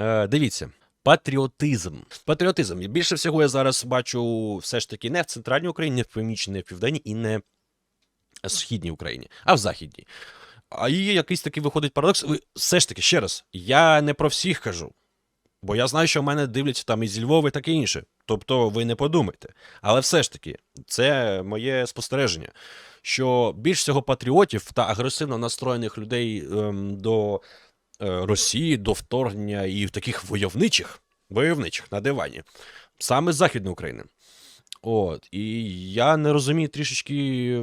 Е, дивіться. Патріотизм. Патріотизм. І більше всього я зараз бачу все ж таки не в центральній Україні, не в північній, не в південній і не в східній Україні, а в західній. А є якийсь такий виходить парадокс. Все ж таки, ще раз, я не про всіх кажу. Бо я знаю, що в мене дивляться там із Львова і таке інше. Тобто ви не подумайте. Але все ж таки, це моє спостереження, що більш всього патріотів та агресивно настроєних людей ем, до Росії, до вторгнення і таких войовничих, войовничих на дивані, саме з Західної України. От, і я не розумію трішечки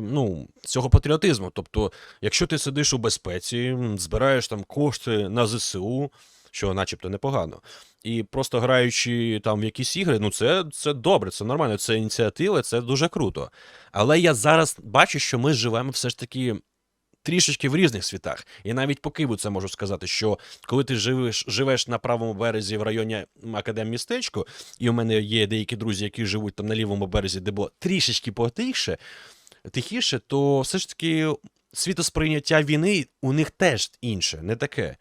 ну, цього патріотизму. Тобто, якщо ти сидиш у безпеці, збираєш там кошти на ЗСУ, що начебто непогано, і просто граючи там в якісь ігри, ну це, це добре, це нормально, це ініціатива, це дуже круто. Але я зараз бачу, що ми живемо все ж таки трішечки в різних світах. І навіть по Києву це можу сказати, що коли ти живеш, живеш на правому березі в районі Академмістечко, і у мене є деякі друзі, які живуть там на лівому березі, де було трішечки потихше, тихіше, то все ж таки світосприйняття війни у них теж інше, не таке.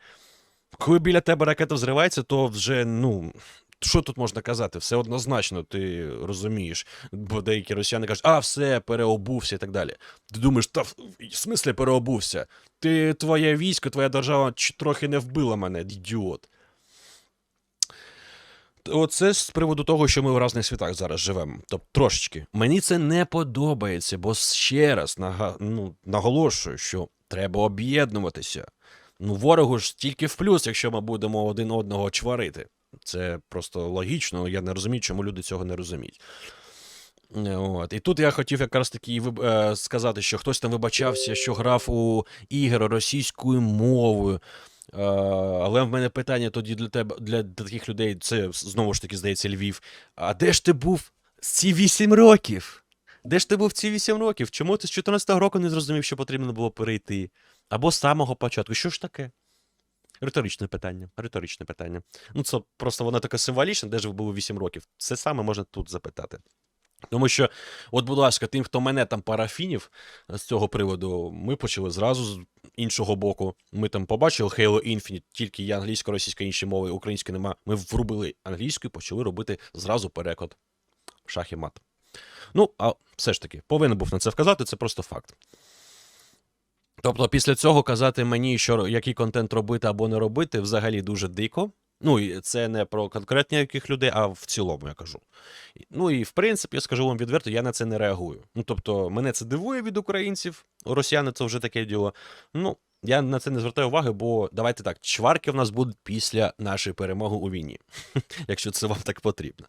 Коли біля тебе ракета взривається, то вже, ну. Що тут можна казати? Все однозначно, ти розумієш. Бо деякі росіяни кажуть, а все, переобувся і так далі. Ти думаєш, та в смислі переобувся? Ти твоє військо, твоя держава трохи не вбила мене, ідіот. Оце з приводу того, що ми в різних світах зараз живемо. Тобто трошечки. Мені це не подобається, бо ще раз нага... ну, наголошую, що треба об'єднуватися. Ну, ворогу ж тільки в плюс, якщо ми будемо один одного чварити. Це просто логічно, я не розумію, чому люди цього не розуміють. Е, От. І тут я хотів якраз таки е, сказати, що хтось там вибачався, що грав у ігри російською мовою. Е, але в мене питання тоді для тебе, для таких людей, це знову ж таки здається Львів. А де ж ти був ці 8 років? Де ж ти був ці 8 років? Чому ти з 14-го року не зрозумів, що потрібно було перейти? Або з самого початку? Що ж таке? Риторичне питання. Риторичне питання. Ну, це просто воно таке символічне, де ж ви були 8 років. Це саме можна тут запитати. Тому що, от, будь ласка, тим, хто мене там парафінів е, з цього приводу, ми почали зразу з іншого боку. Ми там побачили Halo Infinite, тільки є англійська, російська, інші мови, української нема. Ми врубили англійську і почали робити зразу переклад. Шах і мат. Ну, а все ж таки, повинен був на це вказати, це просто факт. Тобто, після цього казати мені, що який контент робити або не робити, взагалі дуже дико. Ну, і це не про конкретні яких людей, а в цілому я кажу. Ну і в принципі, я скажу вам відверто, я на це не реагую. Ну тобто, мене це дивує від українців, росіяни це вже таке діло. Ну, я на це не звертаю уваги, бо давайте так, чварки в нас будуть після нашої перемоги у війні, якщо це вам так потрібно.